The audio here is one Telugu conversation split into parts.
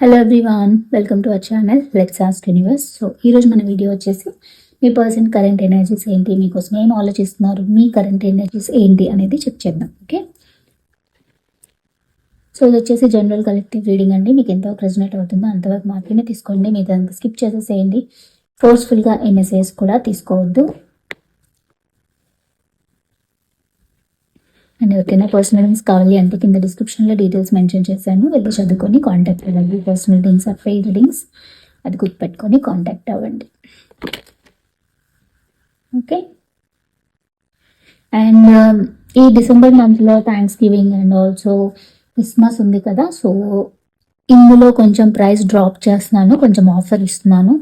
Hello everyone welcome to our channel let's ask universe so ఈరోజు మన వీడియో వచ్చేసి మీ పర్సన్ కరెంట్ ఎనర్జీస్ ఏంటి మీకోసం ఏం ఆలోచిస్తున్నారు మీ కరెంట్ ఎనర్జీస్ ఏంటి అనేది చెక్ చేద్దాం ఓకే సో ఇది వచ్చేసి జనరల్ కలెక్టివ్ రీడింగ్ అండి. మీకు ఎంతవరకు రెజనేట్ అవుతుందో అంతవరకు మాత్రమే తీసుకోండి. మీరు దానికి స్కిప్ చేసేసేయండి. ఫోర్స్ఫుల్గా ఏ మెసేజ్ కూడా తీసుకోవద్దు. అండ్ ఎవరికైనా పర్సనల్ లింక్స్ కావాలి అంటే కింద డిస్క్రిప్షన్లో డీటెయిల్స్ మెన్షన్ చేశాను. వెళ్ళి చదువుకొని కాంటాక్ట్ అవ్వండి. Personal links or fail links అది గుర్తుపెట్టుకొని కాంటాక్ట్ అవ్వండి. ఓకే అండ్ um, ఈ డిసెంబర్ మంత్లో thanksgiving and also Christmas ఉంది కదా సో ఇందులో కొంచెం ప్రైస్ డ్రాప్ చేస్తున్నాను. కొంచెం ఆఫర్ ఇస్తున్నాను.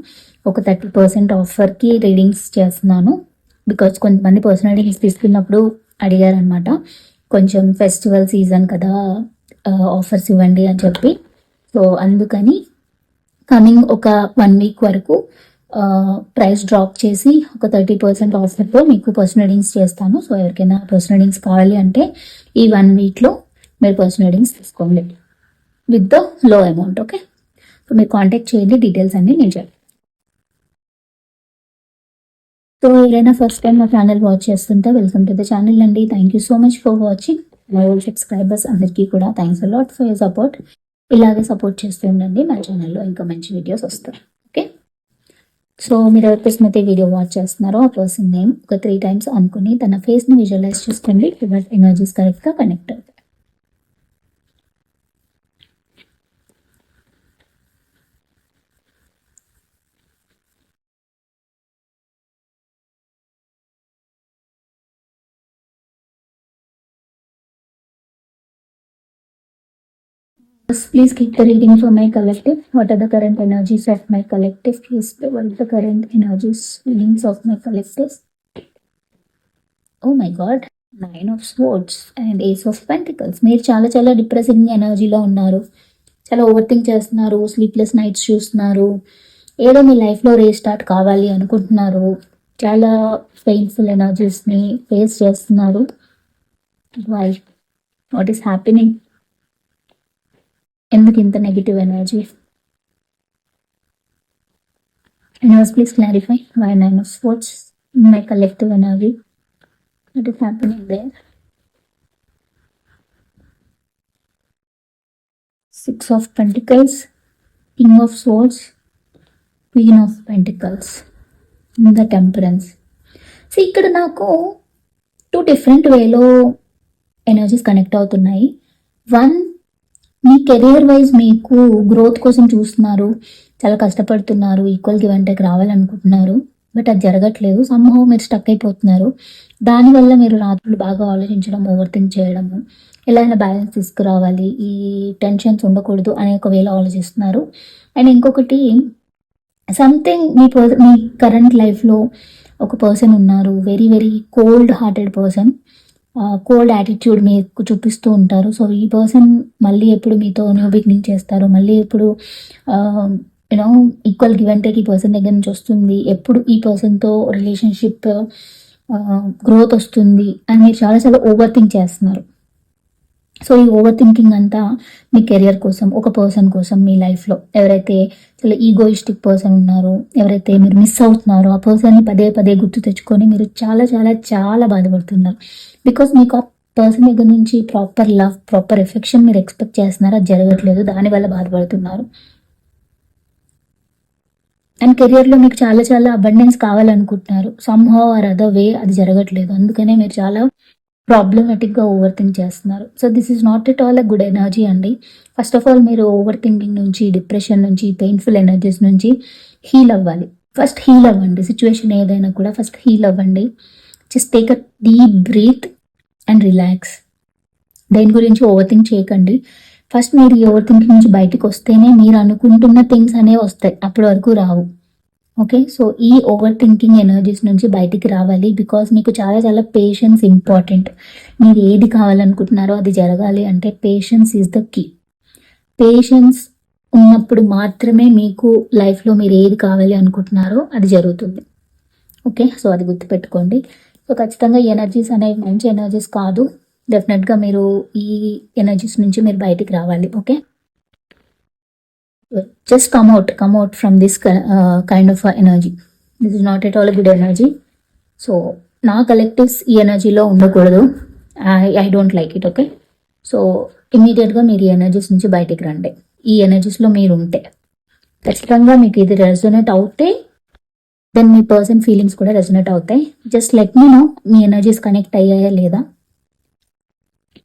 ఒక థర్టీ పర్సెంట్ ఆఫర్కి రీడింగ్స్ చేస్తున్నాను. బికాజ్ కొంతమంది పర్సనల్ రీడింగ్స్ తీసుకున్నప్పుడు అడిగారనమాట కొంచెం ఫెస్టివల్ సీజన్ కదా ఆఫర్స్ ఇవ్వండి అని చెప్పి. సో అందుకని కమింగ్ ఒక వన్ వీక్ వరకు ప్రైస్ డ్రాప్ చేసి ఒక థర్టీ పర్సెంట్ ఆఫర్తో మీకు పర్సనల్ రీడింగ్స్ చేస్తాను. సో ఎవరికైనా పర్సనల్ రీడింగ్స్ కావాలి అంటే ఈ వన్ వీక్లో మీరు పర్సనల్ రీడింగ్స్ తీసుకోండి. With the low amount okay? So మీరు కాంటాక్ట్ చేయండి డీటెయిల్స్ అన్ని నేను చెప్తాను. సో ఎవరైనా ఫస్ట్ టైం మా ఛానల్ వాచ్ చేస్తుంటే వెల్కమ్ టు ద ఛానల్ అండి. Thank you so much for watching my old subscribers అందరికీ కూడా thanks a lot for your support ఇలాగే సపోర్ట్ చేస్తూ ఉండండి. మా ఛానల్లో ఇంకా మంచి వీడియోస్ వస్తాయి. ఓకే సో మీరు ఎవరి అయితే వీడియో వాచ్ చేస్తున్నారో ఆ పర్సన్ నేమ్ ఒక త్రీ టైమ్స్ అనుకుని తన ఫేస్ని విజువలైజ్ చేసుకోండి. ఎనర్జీస్ కరెక్ట్గా కనెక్ట్ అవుతాయి please keep the reading for my collective what are the current energies of my collective is what the current energies feelings of my collective oh my God nine of swords and ace of pentacles మీరు చాలా చాలా డిప్రెసింగ్ ఎనర్జీలో ఉన్నారు. చాలా ఓవర్ థింక్ చేస్తున్నారు స్లీప్లెస్ నైట్స్ చూస్తున్నారు. ఏదో మీ లైఫ్లో రీస్టార్ట్ కావాలి అనుకుంటున్నారు. చాలా పెయిన్ఫుల్ ఎనర్జీస్ని ఫేస్ చేస్తున్నారు. వాట్ ఈస్ హ్యాపీనింగ్ ఎందుకు ఇంత negative energy energies please clarify why nine of swords my collective energy it is happening there six of pentacles king of swords queen of pentacles in the temperance so ఇక్కడ నాకు టూ డిఫరెంట్ వేలో ఎనర్జీస్ కనెక్ట్ అవుతున్నాయి. వన్ మీ కెరియర్ వైజ్ మీకు గ్రోత్ కోసం చూస్తున్నారు చాలా కష్టపడుతున్నారు ఈక్వల్ గివ్ అండ్ రావాలనుకుంటున్నారు బట్ అది జరగట్లేదు. సంభవం మీరు స్టక్ అయిపోతున్నారు. దానివల్ల మీరు రాత్రులు బాగా ఆలోచించడం ఓవర్ థింక్ చేయడము ఎలా అయినా బ్యాలెన్స్ తీసుకురావాలి ఈ టెన్షన్స్ ఉండకూడదు అనే ఒకవేళ ఆలోచిస్తున్నారు. అండ్ ఇంకొకటి సంథింగ్ మీ పర్ మీ కరెంట్ లైఫ్లో ఒక పర్సన్ ఉన్నారు very very cold hearted person cold attitude మీకు చూపిస్తూ ఉంటారు. సో ఈ పర్సన్ మళ్ళీ ఎప్పుడు మీతో న్యూ బిగినింగ్ చేస్తారు? మళ్ళీ ఎప్పుడు you know equal give and take ఈ పర్సన్ దగ్గర నుంచి వస్తుంది? ఎప్పుడు ఈ పర్సన్తో రిలేషన్షిప్ గ్రోత్ వస్తుంది? అని మీరు చాలా ఓవర్ థింక్ చేస్తున్నారు. సో ఈ ఓవర్ థింకింగ్ అంతా మీ కెరియర్ కోసం ఒక పర్సన్ కోసం మీ లైఫ్లో ఎవరైతే చాలా ఈగోయిస్టిక్ పర్సన్ ఉన్నారో ఎవరైతే మీరు మిస్ అవుతున్నారో ఆ పర్సన్ని పదే పదే గుర్తు తెచ్చుకొని మీరు చాలా చాలా చాలా బాధపడుతున్నారు. బికాస్ మీకు ఆ పర్సన్ దగ్గర నుంచి ప్రాపర్ లవ్ ప్రాపర్ ఎఫెక్షన్ మీరు ఎక్స్పెక్ట్ చేస్తున్నారు? అది జరగట్లేదు దానివల్ల బాధపడుతున్నారు. అండ్ కెరియర్లో మీకు చాలా చాలా అబండెన్స్ కావాలనుకుంటున్నారు. సమ్హౌ ఆర్ అదర్ వే అది జరగట్లేదు. అందుకనే మీరు చాలా ప్రాబ్లమేటిక్గా ఓవర్ థింక్ చేస్తున్నారు. So this is not at all a good energy అండి. ఫస్ట్ ఆఫ్ ఆల్ మీరు ఓవర్ థింకింగ్ నుంచి డిప్రెషన్ నుంచి పెయిన్ఫుల్ ఎనర్జీస్ నుంచి హీల్ అవ్వాలి. ఫస్ట్ హీల్ అవ్వండి. సిచ్యువేషన్ ఏదైనా కూడా ఫస్ట్ హీల్ అవ్వండి. Just take a deep breath and relax దేని గురించి ఓవర్ థింక్ చేయకండి. ఫస్ట్ మీరు ఈ ఓవర్ థింకింగ్ నుంచి బయటకు వస్తేనే మీరు అనుకుంటున్న థింగ్స్ అనేవి వస్తాయి. అప్పటి వరకు రావు. ఓకే సో ఈ ఓవర్ థింకింగ్ ఎనర్జీస్ నుంచి బయటికి రావాలి బికాస్ మీకు చాలా చాలా పేషెన్స్ ఇంపార్టెంట్ మీరు ఏది కావాలనుకుంటున్నారో అది జరగాలి అంటే patience is the key patience ఉన్నప్పుడు మాత్రమే మీకు లైఫ్లో మీరు ఏది కావాలి అనుకుంటున్నారో అది జరుగుతుంది. ఓకే సో అది గుర్తుపెట్టుకోండి. సో ఖచ్చితంగా ఈ ఎనర్జీస్ అనేవి మంచి ఎనర్జీస్ కాదు. డెఫినెట్గా మీరు ఈ ఎనర్జీస్ నుంచి మీరు బయటికి రావాలి. Okay just come out come out from this kind uh, kind of is energy. This is not at all a good energy. So నా కలెక్టివ్స్ ఈ ఎనర్జీలో ఉండకూడదు. I I don't like it okay so ఇమీడియట్గా మీరు ఈ ఎనర్జీస్ నుంచి బయటికి రండి. ఈ ఎనర్జీస్లో మీరు ఉంటే. ఖచ్చితంగా మీకు ఇది రెజొనేట్ అవుతే దెన్ మీ పర్సన్ ఫీలింగ్స్ కూడా రెజొనేట్ అవుతాయి. జస్ట్ లెట్ మీ నో మీ ఎనర్జీస్ కనెక్ట్ అయ్యాయా లేదా?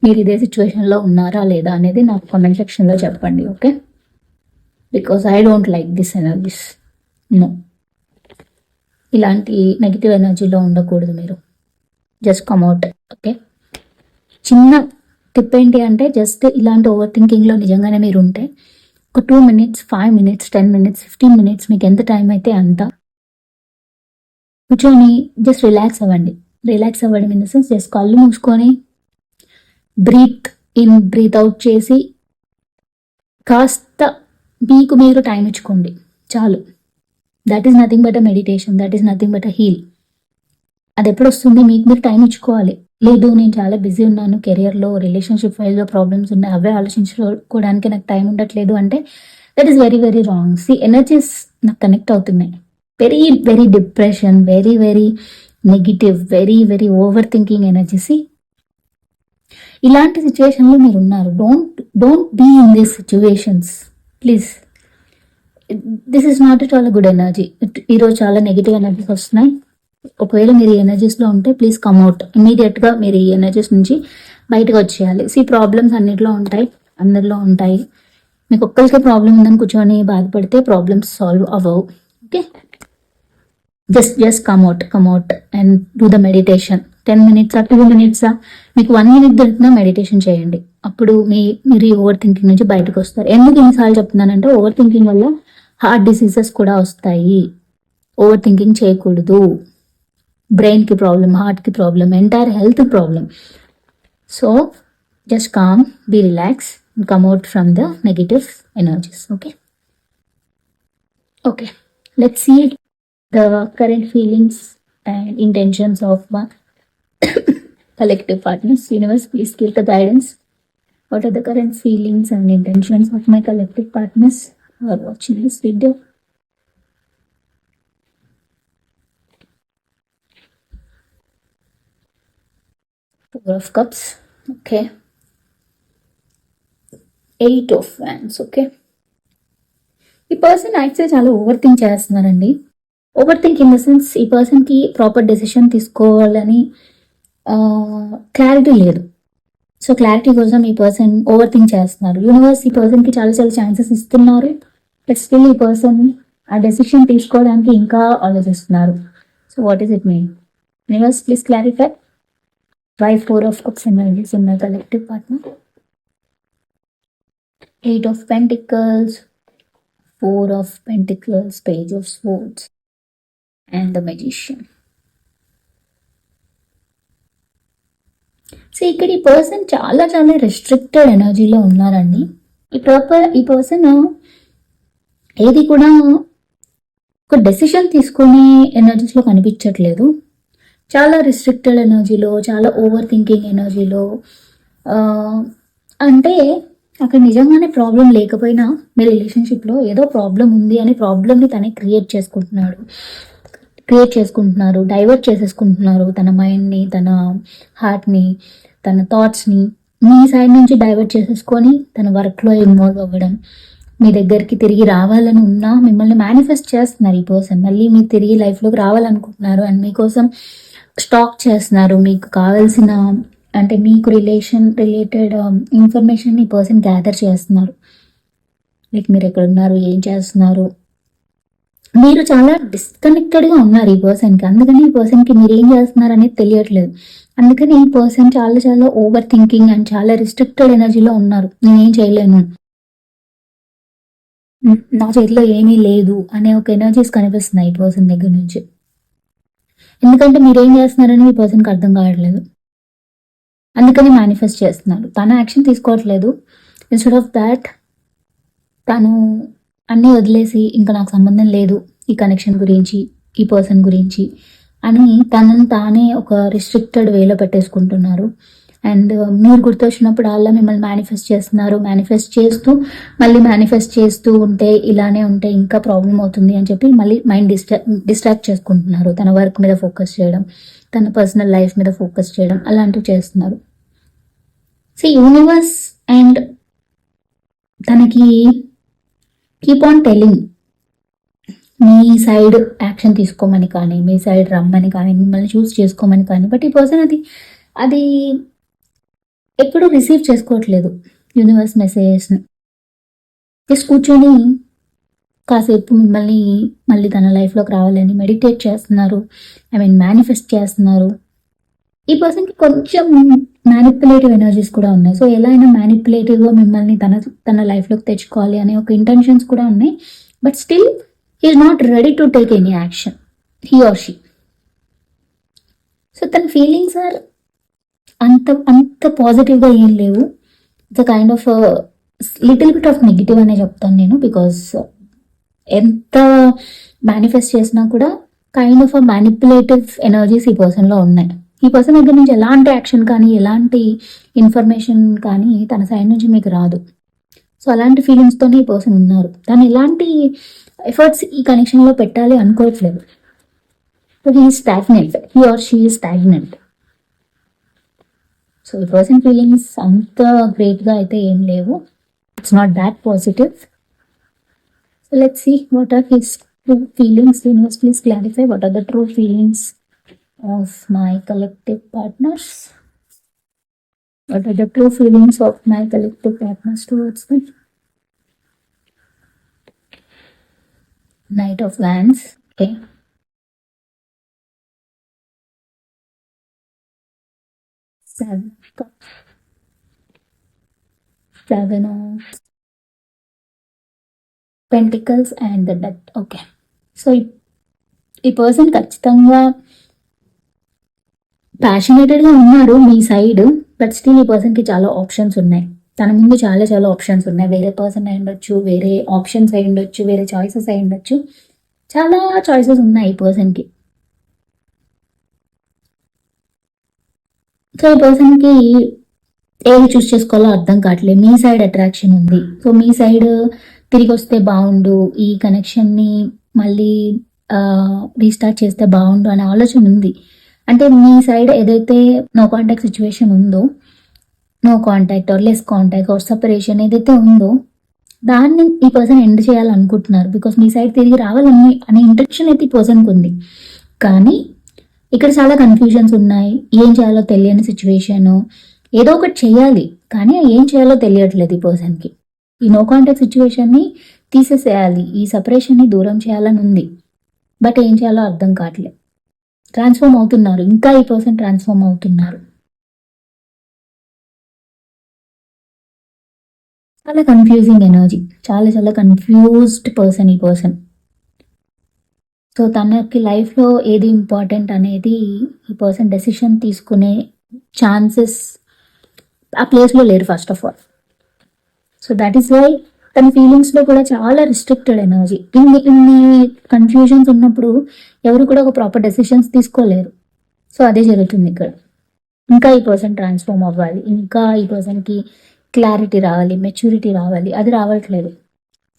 మీరు ఇదే సిచ్యువేషన్లో ఉన్నారా లేదా అనేది నాకు కామెంట్ సెక్షన్లో చెప్పండి okay because I don't like this energies no ఇలాంటి నెగిటివ్ ఎనర్జీలో ఉండకూడదు మీరు. జస్ట్ కమ్అట్ ఓకే చిన్న టిప్ ఏంటి అంటే జస్ట్ ఇలాంటి ఓవర్ థింకింగ్లో నిజంగానే మీరు ఉంటే ఒక two minutes five minutes ten minutes fifteen minutes మీకు ఎంత టైం అయితే అంత కూర్చొని జస్ట్ రిలాక్స్ అవ్వండి. రిలాక్స్ అవ్వడం ఇన్ ద సెన్స్ జస్ట్ కళ్ళు మూసుకొని బ్రీత్ ఇన్ బ్రీత్ అవుట్ చేసి కాస్త మీకు మీరు టైం ఇచ్చుకోండి. చాలు. That is nothing but a meditation that is nothing but a heal అది ఎప్పుడు వస్తుంది? మీకు మీరు టైం ఇచ్చుకోవాలి. లేదు నేను చాలా బిజీ ఉన్నాను. కెరియర్లో రిలేషన్షిప్ వైజ్లో ప్రాబ్లమ్స్ ఉన్నాయి. అవే ఆలోచించుకోవడానికి నాకు టైం ఉండట్లేదు అంటే that is very very wrong see energies నాకు కనెక్ట్ అవుతున్నాయి. Very very depression very very negative very very over thinking energies ఇలాంటి సిచ్యువేషన్లో మీరు ఉన్నారు. Don't don't be in these situations please this is not it all good energy ఈరోజు చాలా నెగిటివ్ ఎనర్జీస్ వస్తున్నాయి. ఒకవేళ మీరు ఈ ఎనర్జీస్లో ఉంటే ప్లీజ్ కమ్అవుట్ ఇమీడియట్గా మీరు ఈ ఎనర్జీస్ నుంచి బయటకు వచ్చేయాలి. సి ప్రాబ్లమ్స్ అన్నిట్లో ఉంటాయి. అందరిలో ఉంటాయి. మీకు ఒక్కరికే ప్రాబ్లం ఉందని కూర్చొని బాధపడితే ప్రాబ్లమ్స్ సాల్వ్ అవ్వవు. Okay just just come out come out and do the meditation ten minutes two మినిట్సా? మీకు వన్ మినిట్ దొరికినా మెడిటేషన్ చేయండి. అప్పుడు మీ మీరు ఈ ఓవర్ థింకింగ్ నుంచి బయటకు వస్తారు. ఎందుకు ఎన్నిసార్లు చెప్తున్నానంటే ఓవర్ థింకింగ్ వల్ల హార్ట్ డిసీజెస్ కూడా వస్తాయి. ఓవర్ థింకింగ్ చేయకూడదు బ్రెయిన్కి ప్రాబ్లం హార్ట్కి problem entire health problem so just calm be relax come out from the negative energies okay okay let's see the current feelings and intentions of my collective partners. Universe, please give the guidance. What are the current feelings and intentions of my collective partners who are watching this video? Four of Cups. Okay. Eight of Wands. Okay. ఈ పర్సన్ యాక్చువల్లీ చాలా ఓవర్ థింక్ చేస్తున్నారండి over think in the sense ఈ పర్సన్కి ప్రాపర్ డెసిషన్ తీసుకోవాలని క్లారిటీ లేదు. సో క్లారిటీ కోసం ఈ పర్సన్ ఓవర్ థింక్ చేస్తున్నారు. యూనివర్స్ ఈ పర్సన్కి చాలా చాలా ఛాన్సెస్ ఇస్తున్నారు. బట్ స్టిల్ ఈ పర్సన్ ఆ డెసిషన్ తీసుకోవడానికి ఇంకా ఆలోచిస్తున్నారు. So what is it mean universe please clarify why four of cups energies in my collective partner eight of pentacles four of pentacles page of swords and the magician so ఇక్కడ ఈ పర్సన్ చాలా చాలా రెస్ట్రిక్టెడ్ ఎనర్జీలో ఉన్నారండి. ఈ ప్రాపర్ ఈ పర్సన్ ఏది కూడా ఒక డెసిషన్ తీసుకునే ఎనర్జీస్లో కనిపించట్లేదు. చాలా రిస్ట్రిక్టెడ్ ఎనర్జీలో చాలా ఓవర్ థింకింగ్ ఎనర్జీలో అంటే అక్కడ నిజంగానే ప్రాబ్లం లేకపోయినా మీ రిలేషన్షిప్లో ఏదో ప్రాబ్లం ఉంది అని ప్రాబ్లమ్ని తనే క్రియేట్ చేసుకుంటున్నాడు. క్రియేట్ చేసుకుంటున్నారు డైవర్ట్ చేసేసుకుంటున్నారు తన మైండ్ని తన హార్ట్ని తన థాట్స్ని మీ సైడ్ నుంచి డైవర్ట్ చేసేసుకొని తన వర్క్లో ఇన్వాల్వ్ అవ్వడం. మీ దగ్గరికి తిరిగి రావాలని ఉన్నా మిమ్మల్ని మేనిఫెస్ట్ చేస్తున్నారు ఈ పర్సన్. మళ్ళీ మీరు తిరిగి లైఫ్లోకి రావాలనుకుంటున్నారు అండ్ మీకోసం స్టాక్ చేస్తున్నారు. మీకు కావాల్సిన అంటే మీకు రిలేషన్ రిలేటెడ్ um, ఇన్ఫర్మేషన్ ఈ పర్సన్ గ్యాదర్ చేస్తున్నారు. లైక్ మీరు ఎక్కడ ఉన్నారు ఏం చేస్తున్నారు మీరు చాలా డిస్కనెక్టెడ్గా ఉన్నారు ఈ పర్సన్కి అందుకని ఈ పర్సన్కి మీరు ఏం చేస్తున్నారు అనేది తెలియట్లేదు. అందుకని ఈ పర్సన్ చాలా చాలా ఓవర్ థింకింగ్ అండ్ చాలా రిస్ట్రిక్టెడ్ ఎనర్జీలో ఉన్నారు. నేనేం చేయలేను. నా చేతిలో ఏమీ లేదు అనే ఒక ఎనర్జీస్ కనిపిస్తున్నాయి ఈ పర్సన్ దగ్గర నుంచి. ఎందుకంటే మీరు ఏం చేస్తున్నారని ఈ పర్సన్కి అర్థం కావట్లేదు. అందుకని మేనిఫెస్ట్ చేస్తున్నారు. తన యాక్షన్ తీసుకోవట్లేదు. ఇన్స్టెడ్ ఆఫ్ దాట్ తను అన్నీ వదిలేసి ఇంకా నాకు సంబంధం లేదు ఈ కనెక్షన్ గురించి ఈ పర్సన్ గురించి అని తనని తానే ఒక రిస్ట్రిక్టెడ్ వేలో పెట్టేసుకుంటున్నారు. అండ్ uh, మీరు గుర్తొచ్చినప్పుడు అలా మిమ్మల్ని మేనిఫెస్ట్ చేస్తున్నారు. మేనిఫెస్ట్ చేస్తూ మళ్ళీ మేనిఫెస్ట్ చేస్తూ ఉంటే ఇలానే ఉంటే ఇంకా ప్రాబ్లం అవుతుంది అని చెప్పి మళ్ళీ మైండ్ డిస్ట్రా డిస్ట్రాక్ట్ చేసుకుంటున్నారు. తన వర్క్ మీద ఫోకస్ చేయడం తన పర్సనల్ లైఫ్ మీద ఫోకస్ చేయడం అలాంటివి చేస్తున్నారు. సో యూనివర్స్ అండ్ తనకి కీప్ ఆన్ టెలింగ్ మీ సైడ్ యాక్షన్ తీసుకోమని కానీ మీ సైడ్ రమ్మని కానీ మిమ్మల్ని చూస్ చేసుకోమని కానీ బట్ ఈ పర్సన్ అది అది ఎప్పుడూ రిసీవ్ చేసుకోవట్లేదు. యూనివర్స్ మెసేజెస్ని జస్ట్ కూర్చొని కాసేపు మిమ్మల్ని మళ్ళీ తన లైఫ్లోకి రావాలని మెడిటేట్ చేస్తున్నారు. ఐ మీన్ మేనిఫెస్ట్ చేస్తున్నారు. ఈ పర్సన్కి కొంచెం మ్యానిపులేటివ్ ఎనర్జీస్ కూడా ఉన్నాయి. సో ఎలా అయినా మ్యానిపులేటివ్గా మిమ్మల్ని తన తన లైఫ్లోకి తెచ్చుకోవాలి అనే ఒక ఇంటెన్షన్స్ కూడా ఉన్నాయి. But still is not ready to take any action he or she so తన ఫీలింగ్స్ ఆర్ అంత అంత పాజిటివ్గా ఏం లేవు. It's kind of little bit of negative అనే చెప్తాను నేను బికాస్ ఎంత మేనిఫెస్ట్ చేసినా కూడా కైండ్ ఆఫ్ మ్యానిపులేటివ్ ఎనర్జీస్ ఈ పర్సన్లో ఉన్నాయి. ఈ పర్సన్ దగ్గర నుంచి ఎలాంటి యాక్షన్ కానీ ఎలాంటి ఇన్ఫర్మేషన్ కానీ తన సైడ్ నుంచి మీకు రాదు. సో అలాంటి ఫీలింగ్స్తోనే ఈ పర్సన్ ఉన్నారు. తను ఎలాంటి ఎఫర్ట్స్ ఈ కనెక్షన్లో పెట్టాలి అనుకోవట్లేదు. So he stagnant he or she stagnant so ఈ పర్సన్ ఫీలింగ్స్ అంత గ్రేట్గా అయితే ఏం లేవు. It's not that positive so let see what are his true feelings universe please clarify what are the true feelings Of my collective partners What are the true feelings of my collective partners towards them? Knight of Wands. Okay. Seven of Cups. Seven of Pentacles and the Death. Okay. So ఈ- ఈ పర్సన్ ఖచ్చితంగా ప్యాషనేటెడ్గా ఉన్నారు మీ సైడ్ బట్ స్టిల్ ఈ పర్సన్కి చాలా ఆప్షన్స్ ఉన్నాయి. తన ముందు చాలా చాలా ఆప్షన్స్ ఉన్నాయి. వేరే పర్సన్ అయి ఉండొచ్చు వేరే ఆప్షన్స్ అయి ఉండొచ్చు వేరే చాయిసెస్ అయి ఉండొచ్చు. చాలా చాయిసెస్ ఉన్నాయి ఈ పర్సన్కి సో ఈ పర్సన్కి ఏది చూస్ చేసుకోవాలో అర్థం కావట్లేదు. మీ సైడ్ అట్రాక్షన్ ఉంది. సో మీ సైడ్ తిరిగి వస్తే బాగుండు. ఈ కనెక్షన్ని మళ్ళీ రీస్టార్ట్ చేస్తే బాగుండు అనే ఆలోచన ఉంది. అంటే మీ సైడ్ ఏదైతే నో కాంటాక్ట్ సిచ్యువేషన్ ఉందో no contact or less contact or separation ఏదైతే ఉందో దాన్ని ఈ పర్సన్ ఎండ్ చేయాలనుకుంటున్నారు. బికాస్ మీ సైడ్ తిరిగి రావాలని అనే ఇంటెన్షన్ అయితే ఈ పర్సన్కి ఉంది కానీ ఇక్కడ చాలా కన్ఫ్యూజన్స్ ఉన్నాయి. ఏం చేయాలో తెలియని సిచ్యువేషన్ ఏదో ఒకటి చేయాలి. కానీ ఏం చేయాలో తెలియట్లేదు ఈ పర్సన్కి ఈ నో కాంటాక్ట్ సిచ్యువేషన్ని తీసేసేయాలి. ఈ సపరేషన్ని దూరం చేయాలని ఉంది. బట్ ఏం చేయాలో అర్థం కావట్లేదు. ట్రాన్స్ఫార్మ్ అవుతున్నారు. ఇంకా ఈ పర్సన్ ట్రాన్స్ఫార్మ్ అవుతున్నారు. చాలా కన్ఫ్యూజింగ్ ఎనర్జీ చాలా చాలా కన్ఫ్యూజ్డ్ పర్సన్ ఈ పర్సన్ సో తనకి లైఫ్లో ఏది ఇంపార్టెంట్ అనేది ఈ పర్సన్ డెసిషన్ తీసుకునే ఛాన్సెస్ ఆ ప్లేస్లో లేరు first of all so that is why తన ఫీలింగ్స్లో కూడా చాలా రిస్ట్రిక్టెడ్ ఎనర్జీ ఇన్ని ఇన్ని కన్ఫ్యూజన్స్ ఉన్నప్పుడు ఎవరు కూడా ఒక ప్రాపర్ డెసిషన్స్ తీసుకోలేరు. సో అదే జరుగుతుంది ఇక్కడ. ఇంకా ఈ పర్సన్ ట్రాన్స్ఫార్మ్ అవ్వాలి. ఇంకా ఈ పర్సన్కి క్లారిటీ రావాలి మెచ్యూరిటీ రావాలి. అది రావట్లేదు.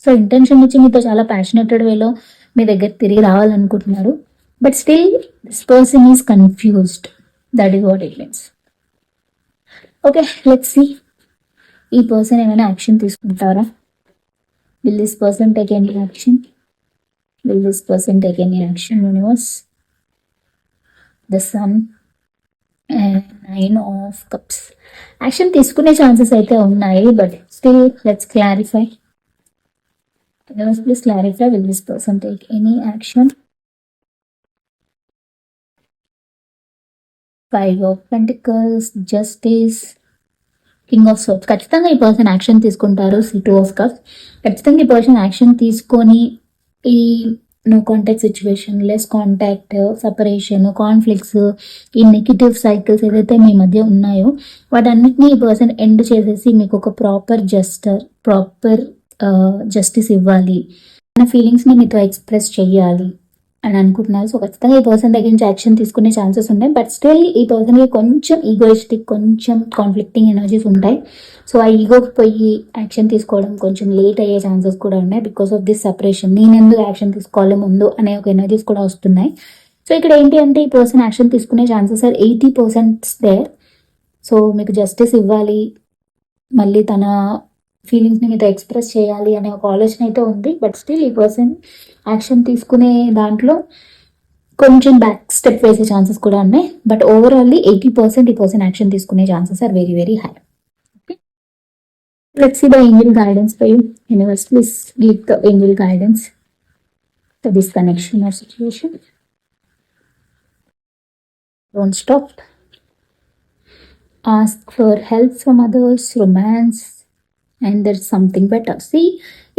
సో ఇంటెన్షన్ నుంచి మీతో చాలా ప్యాషనేటెడ్ వేలో మీ దగ్గర తిరిగి రావాలనుకుంటున్నారు. But still this person is confused that is what it means okay let see ఈ పర్సన్ ఏమైనా యాక్షన్ తీసుకుంటారా? Will this person take any action will this person take any action universe the sun nine of cups action తీసుకునే ఛాన్సెస్ అయితే ఉన్నాయి but still let's clarify universe please clarify will this person take any action five of pentacles justice king of swords ఖచ్చితంగా ఈ పర్సన్ యాక్షన్ తీసుకుంటారు సి టూ ఆఫ్ కప్స్ ఖచ్చితంగా ఈ పర్సన్ యాక్షన్ తీసుకొని ఈ no contact situation less contact separation conflicts ఈ నెగిటివ్ సైకిల్స్ ఏదైతే మీ మధ్య ఉన్నాయో వాటన్నిటిని ఈ పర్సన్ ఎండ్ చేసేసి మీకు ఒక ప్రాపర్ జస్టర్ ప్రాపర్ జస్టిస్ ఇవ్వాలి. తన ఫీలింగ్స్ని మీతో ఎక్స్ప్రెస్ చేయాలి అని అనుకుంటున్నారు. సో ఖచ్చితంగా ఈ పర్సన్ దగ్గర నుంచి యాక్షన్ తీసుకునే ఛాన్సెస్ ఉన్నాయి బట్ స్టిల్ ఈ పర్సన్కి కొంచెం ఈగోయిస్టిక్ కొంచెం కాన్ఫ్లిక్టింగ్ ఎనర్జీస్ ఉంటాయి. సో ఆ ఈగోకి పోయి యాక్షన్ తీసుకోవడం కొంచెం లేట్ అయ్యే ఛాన్సెస్ కూడా ఉన్నాయి బికాస్ ఆఫ్ దిస్ సపరేషన్ నేను ఎందుకు యాక్షన్ తీసుకోవాలి ముందు అనే ఒక ఎనర్జీస్ కూడా వస్తున్నాయి. సో ఇక్కడ ఏంటి అంటే ఈ పర్సన్ యాక్షన్ తీసుకునే chances are eighty percents there so మీకు జస్టిస్ ఇవ్వాలి. మళ్ళీ తన ఫీలింగ్స్ని మీతో ఎక్స్ప్రెస్ చేయాలి అనే ఒక ఆలోచన అయితే ఉంది. బట్ స్టిల్ ఈ పర్సన్ యాక్షన్ తీసుకునే దాంట్లో కొంచెం బ్యాక్ స్టెప్ వేసే ఛాన్సెస్ కూడా ఉన్నాయి. బట్ ఓవరాల్లీ ఎయిటీ పర్సెంట్ ఈ పర్సన్ యాక్షన్ తీసుకునే chances are very very high. Let's the angel guidance for you universe please give the angel guidance this connection or situation don't stop ask for help from others romance and there something better see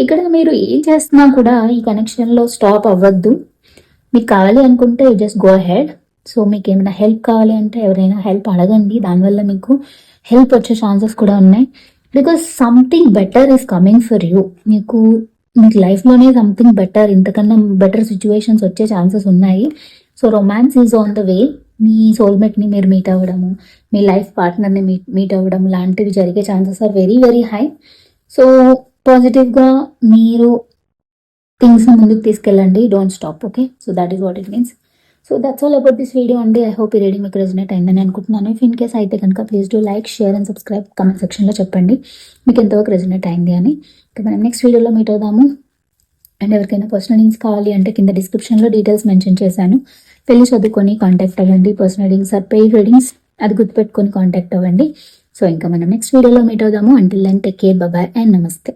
ఇక్కడ మీరు ఏం చేస్తున్నా కూడా ఈ కనెక్షన్లో స్టాప్ అవ్వద్దు. మీకు కావాలి అనుకుంటే జస్ట్ గో హెడ్ సో మీకు ఏమైనా హెల్ప్ కావాలి అంటే ఎవరైనా హెల్ప్ అడగండి. దానివల్ల మీకు హెల్ప్ వచ్చే ఛాన్సెస్ కూడా ఉన్నాయి. Because something better is coming for you మీకు మీకు లైఫ్లోనే సంథింగ్ బెటర్ ఇంతకన్నా బెటర్ సిచ్యువేషన్స్ వచ్చే ఛాన్సెస్ ఉన్నాయి. So romance is on the way మీ సోల్మేట్ని మీరు మీట్ అవ్వడము మీ లైఫ్ పార్ట్నర్ని మీట్ మీట్ అవ్వడం లాంటివి జరిగే chances are very very high so పాజిటివ్గా మీరు థింగ్స్ని ముందుకు తీసుకెళ్ళండి don't stop okay so that is what it means so that's all about this video అండి. ఐ హోప్ ఈ రీడింగ్ మీకు రెజినేట్ అయిందని అనుకుంటున్నాను. ఇఫ్ ఇన్ కేస్ అయితే కనుక please do like share and subscribe comment సెక్షన్లో చెప్పండి. మీకు ఎంతవరకు రెజినేట్ అయింది అని. ఇక మనం నెక్స్ట్ వీడియోలో మీట్ అవుదాము. అండ్ ఎవరికైనా పర్సనల్ లింక్స్ కావాలి అంటే కింద డిస్క్రిప్షన్లో డీటెయిల్స్ మెన్షన్ చేశాను. వెళ్ళి చదువుకొని కాంటాక్ట్ అవ్వండి. Personal readings or paid readings అది గుర్తుపెట్టుకొని కాంటాక్ట్ అవ్వండి. సో ఇంకా మనం నెక్స్ట్ వీడియోలో మీట్ అవుదాము. Until then take care bye bye and నమస్తే